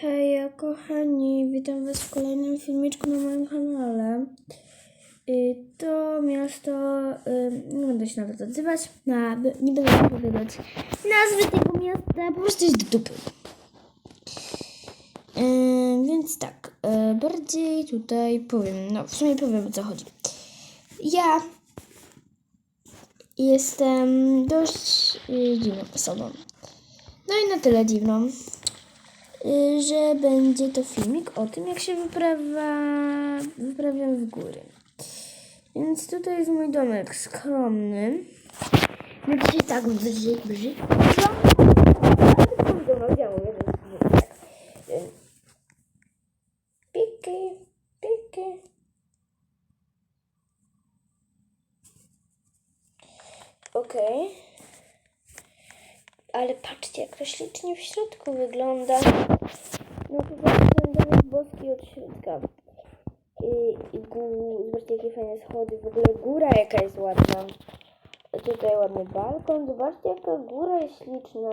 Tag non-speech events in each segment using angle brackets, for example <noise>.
Hej, kochani, witam Was w kolejnym filmiczku na moim kanale. To miasto, nie będę się nawet odzywać, na, nie będę powiedzieć nazwy tego miasta, po prostu jest do dupy. Więc tak, y, bardziej tutaj powiem, no w sumie powiem o co chodzi. Ja jestem dość y, dziwną osobą. No i na tyle dziwną, że będzie to filmik o tym, jak się wyprawa, wyprawiam w góry. Więc tutaj jest mój domek skromny. Znaczy się tak. Ja mówię, że jest brzydko. Y, Piki, piki. Okej. Ale patrzcie, jak to ślicznie w środku wygląda. No po prostu ten dom jest boski od środka. I, i gó- zobaczcie, jakie fajne schody. W ogóle góra jaka jest ładna. Tutaj ładny balkon. Zobaczcie, jaka góra jest śliczna.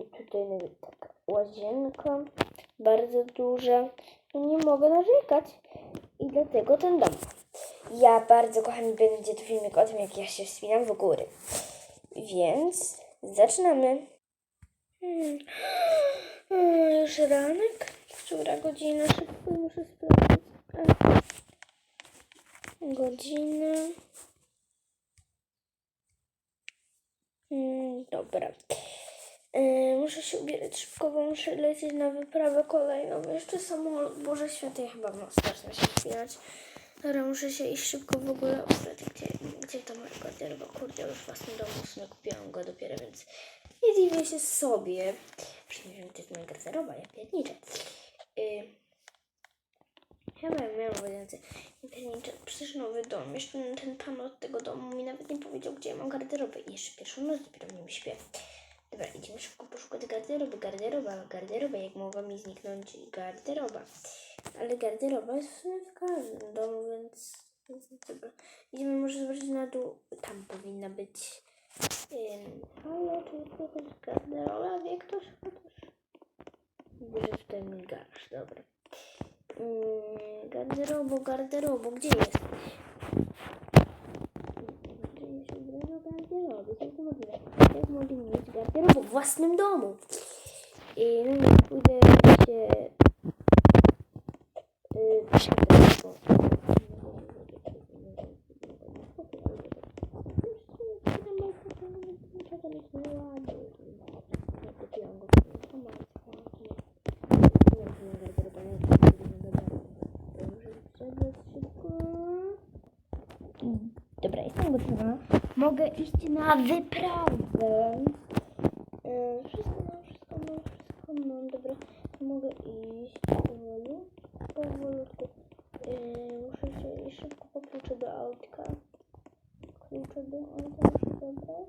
I tutaj nawet taka łazienka. Bardzo duża. I nie mogę narzekać. I dlatego ten dom. Ja bardzo kochani będzie to filmik o tym, jak ja się wspinam w góry. Więc zaczynamy. Hmm. Hmm, Już ranek? Która godzina? Szybko muszę sprawdzić. A. Godzina. Hmm, dobra. E, muszę się ubierać szybko, bo muszę lecieć na wyprawę kolejną. Jeszcze samolot. Boże święty, ja chyba mam strasznie się wspinać. Dobra, muszę się iść szybko w ogóle ubrać. Gdzie, gdzie to moja garderoba? Kurde, już w własnym domu w sumie kupiłam go dopiero, więc nie dziwię się sobie. Przecież nie wiem, gdzie jest moja garderoba, ja pierniczę. Chyba miałam więcej. Ja pierniczę, przecież nowy dom. Jeszcze ten pan od tego domu mi nawet nie powiedział, gdzie ja mam garderobę. I jeszcze pierwszą noc dopiero w nim śpię. Dobra, idziemy szybko poszukać garderoby. Garderoba, garderoba, jak mogła mi zniknąć garderoba. Ale garderoba jest w każdym domu, dobra. Idziemy może zobaczyć na dół. Tam powinna być. Ym, ale jest jakaś garderoba? Wie ktoś chociaż? Że tutaj migasz, dobra. Ym, garderobo, garderobo, gdzie jesteś? Gdzie się ubrano garderoby? Jak? Jak mogę mieć garderobę w własnym domu? I no nie, pójdę się y, przebrać, bo... Mogę iść na wyprawę. E, Wszystko mam, wszystko mam, wszystko mam. Dobra, mogę iść powoli, powolutku. E, Muszę się szybko po klucze do autka. Klucze do auta muszę zabrać.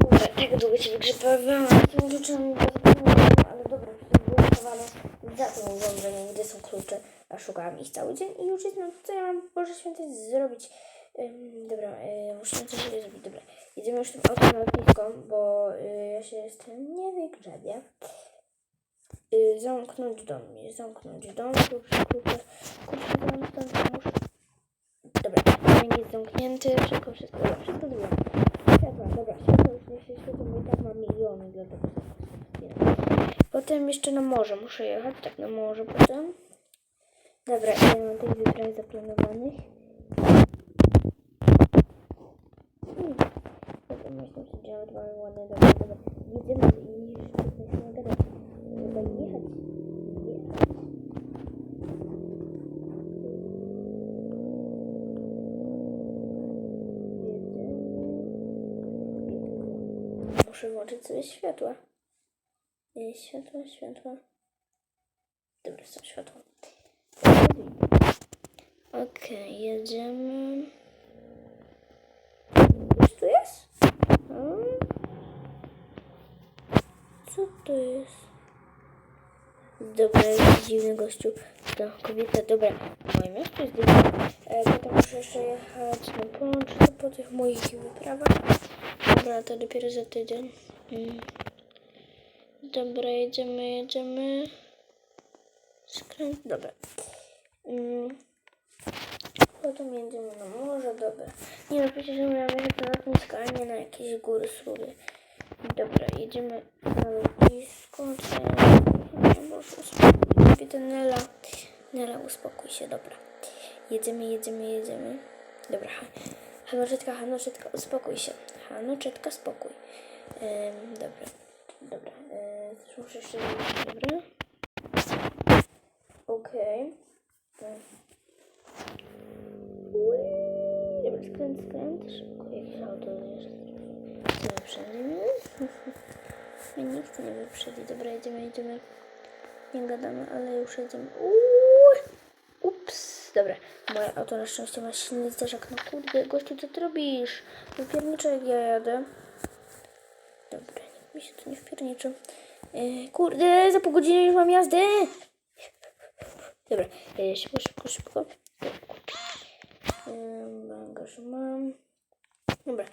Dobra, tak długo się wygrzebowałam bo zapomniałam, ale dobra, wygrzebowane. Za tym urządzeniem, gdzie są klucze, a szukałam ich cały dzień i już jest, no co ja mam, Boże Święty, zrobić? Ym, dobra, y, musimy coś zrobić, dobra. Jedziemy już tym autem na lotnisko, bo y, ja się jestem nie wygrzebię. Y, zamknąć dom, zamknąć dom, klucze, klucze, klucze zamknąć, muszę... Dobra, dom jest zamknięty, wszystko, wszystko, dobra, wszystko zrobione. Światła, dobra, światło już nie się świecą, bo i tak mam miliony, dlatego Potem jeszcze na morze muszę jechać, tak na morze potem. Dobra, ja mam tych wypraw zaplanowanych. Myślę, że działamy dwa ładne, dobra. Jedziemy i szybko musimy gadać. Trzeba jechać. Jechać. Muszę włączyć sobie światła. Nie, światła, światła. Dobra, są światła. Okej, jedziemy. Już tu jest? A? Co to jest? Dobra, jakiś dziwny gościu. To kobieta, dobra. Moje miasto jest dziwne. E, potem muszę jeszcze jechać na połączenie po tych moich wyprawach. Dobra, to dopiero za tydzień. Mm. Dobra, jedziemy, jedziemy. Skręt, dobra. Mm. Potem jedziemy na morze, dobra. Nie no, przecież miałem jechać na lotnisko, a nie na jakieś góry sobie. Dobra, jedziemy na lotnisko. Widzę Nela. Nela, uspokój się, dobra. Jedziemy, jedziemy, jedziemy. Dobra, ha- Hanuczetka, Hanuczetka, uspokój się. Hanuczetka, spokój. Ym, dobra, dobra. Yy, muszę jeszcze dobra. Okej. Ym. Skręt, skręt. Szybko, jakieś auto jeszcze. Co wyprzedzi mnie? Mnie nikt nie wyprzedzi. Dobra, jedziemy, jedziemy. Nie gadamy, ale już jedziemy. Uuu. Ups, dobra. Moje auto na szczęście ma silny zderzak. No kurde, gościu, co ty robisz? Wypierniczę jak ja jadę. Dobra, nikt mi się tu nie wpierniczy. Yy, kurde, za pół godziny już mam jazdę. Dobra, yy, szybko, szybko, szybko. Yy, Bangaż mam. Dobra,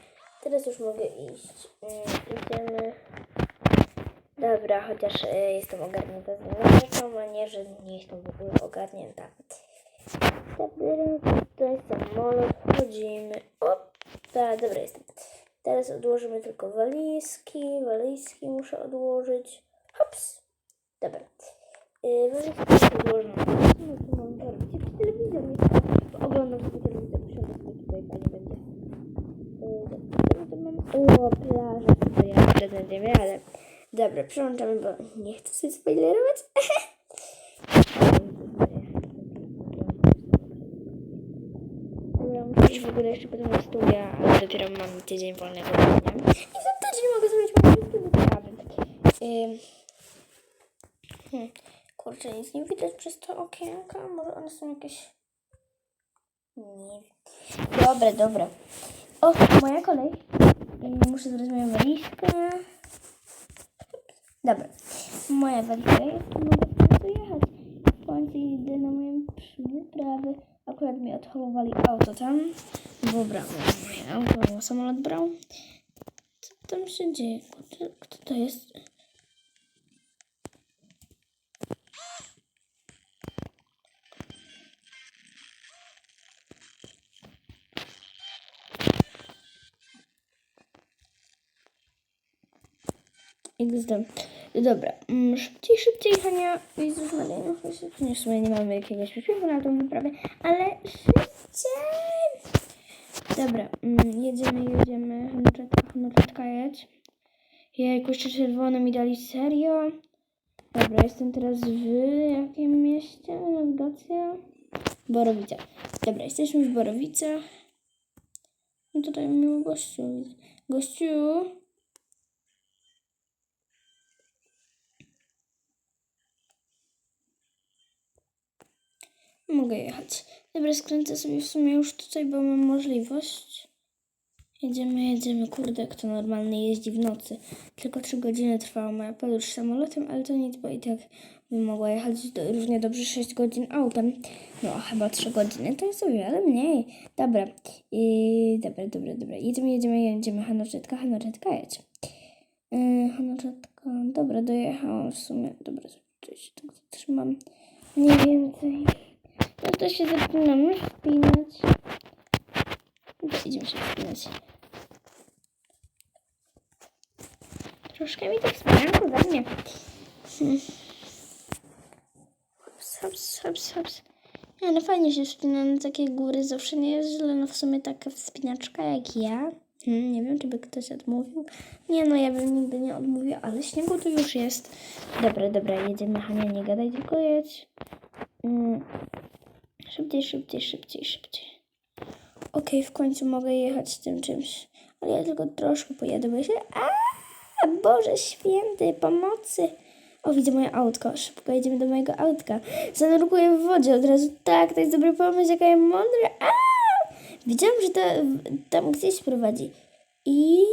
teraz już mogę iść. Yy, idziemy. Dobra, chociaż y, jestem ogarnięta z inną rzeczą, a nie, że nie jestem w ogóle ogarnięta. To jest samolot, wchodzimy. O, tak, dobra, jestem. Teraz odłożymy tylko walizki, walizki muszę odłożyć. Hops! Dobra. Yy, walizki już odłożę. No co mam telewizor Oglądam sobie tutaj, pani będzie. Yy. O, plaża, to ja wtedy nie jadę. Dobra, przełączamy, bo nie chcę sobie spoilerować. <laughs> Dobra, muszę w ogóle jeszcze potem na studia, ale dopiero mam tydzień wolnego dnia. I za tydzień mogę zrobić moje wszystkie wyprawy. Hmm. Kurczę, nic nie widać przez to okienka. Może one są jakieś... Nie. Dobra, dobra. O, moja kolej. Muszę zrobić moją walizkę. Dobra. Moja walizka jest, mogę w końcu jechać. W końcu idę na moją wyprawę. Akurat mi odchowali auto tam. Bo brał moje auto, samolot brał. Co tam się dzieje? Kto, kto to jest? XD. Dobra, mm, szybciej, szybciej, Hania. Jezus Maria, no nie, w sumie nie mamy jakiegoś wyśpiewu na tą wyprawę, ale szybciej. Dobra, mm, jedziemy, jedziemy. Hanuczetka, Hanuczetka, jedź. Jejku, jeszcze czerwone mi dali, serio? Dobra, jestem teraz w jakim mieście? Nawigacja? Borowice. Dobra, jesteśmy w Borowicach. No tutaj miło gościu. Gościu. Mogę jechać. Dobra, skręcę sobie w sumie już tutaj, bo mam możliwość. Jedziemy, jedziemy. Kurde, jak to normalnie jeździ w nocy. Tylko 3 godziny trwała moja podróż samolotem, ale to nic, bo i tak bym mogła jechać do, równie dobrze 6 godzin autem. No, chyba 3 godziny to jest o wiele mniej. Dobra. I dobra, dobra, dobra. Jedziemy, jedziemy, jedziemy. Hanoczetka, Hanoczetka, jedź. Yy, Hanoczetka. Dobra, dojechałam w sumie. Dobra, coś się tak zatrzymam. Mniej więcej. No to się. No to idziemy się wspinać. Troszkę mi to za mnie. Hmm. Hops, hops, hops, hops. Nie, no fajnie się wspina na takie góry, zawsze nie jest źle. No w sumie taka wspinaczka jak ja. Hmm, nie wiem, czy by ktoś odmówił. Nie, no ja bym nigdy nie odmówiła, ale śniegu tu już jest. Dobra, dobra, jedziemy, Hania, nie gadaj, tylko jedź. Mm. Szybciej, szybciej, szybciej, szybciej. Okej, w końcu mogę jechać tym czymś. Ale ja tylko troszkę pojadę, bo się... A, Boże święty, pomocy! O, widzę moje autko. Szybko jedziemy do mojego autka. Zanurkuję w wodzie od razu. Tak, to jest dobry pomysł, jaka ja mądra. A! Widziałam, że to tam gdzieś prowadzi. I...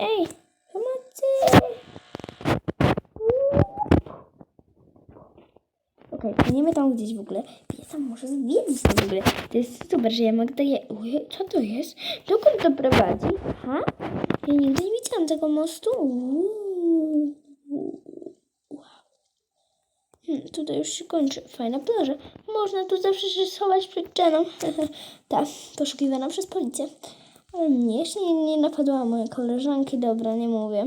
Ej, pomocy! Okej, płyniemy tam gdzieś w ogóle. tam może zwiedzić w ogóle. To jest super, że ja mogę to. Uje, co to jest? Dokąd to prowadzi? Aha. Ja nigdy nie widziałam tego mostu. Wow. Hmm, tutaj już się kończy. Fajna plaża. Można tu zawsze się schować przed Jeną. <laughs> tak, poszukiwana przez policję. Ale mnie jeszcze nie, nie napadła moje koleżanki. Dobra, nie mówię.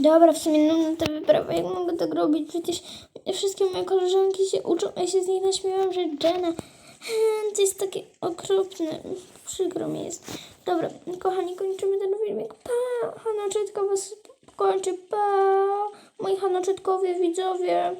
Dobra, w sumie nudna ta wyprawa, jak mogę tak robić? Przecież wszystkie moje koleżanki się uczą, a ja się z nich naśmiewam, że Jenna hmm, to jest takie okropne. Przykro mi jest. Dobra, kochani, kończymy ten filmik. Pa! Hanna Czytka was kończy. Pa! Moi Hanna Czytkowie, widzowie.